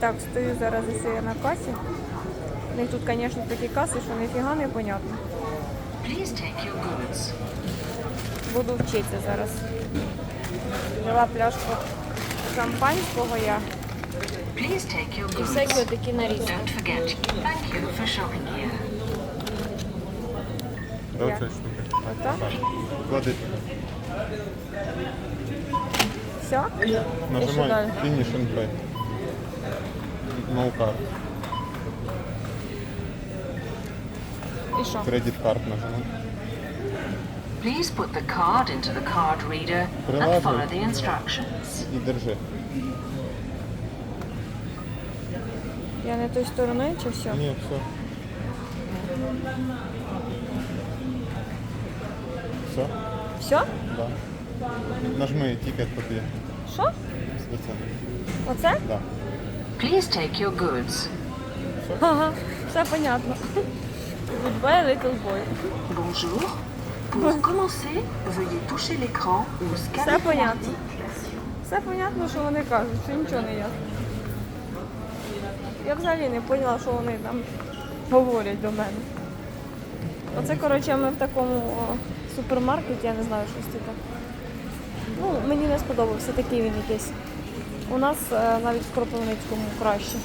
Так, стою зараз ось я на касі. У них тут, звісно, такі каси, що ніфіга не понятно. Буду вчитися зараз. Взяла пляшку шампанського я. І всякі такі нарізки. Клади. Все? Нажимай? Finish and Pay. No card. І що? Credit card нажимай. Please put the card into the card reader and Приладуй. follow the instructions. І держи. Я не тою стороною чи все? Ні, все. Все? Все? Да. Нажми тікет тобі. Що? Оце. Оце? Да. Please take your goods. Ага, все понятно. Goodbye, little boy. Bonjour. Pour commencer, veuillez toucher l'écran ou Все понятно. Все понятно, що вони кажуть, що нічого не ясно. Я взагалі не поняла, що вони там говорять до мене. Оце, коротше, ми в такому супермаркеті, я не знаю, щось таке. Ну, мені не сподобався такий він якийсь. У нас е, навіть в Кропивницькому краще.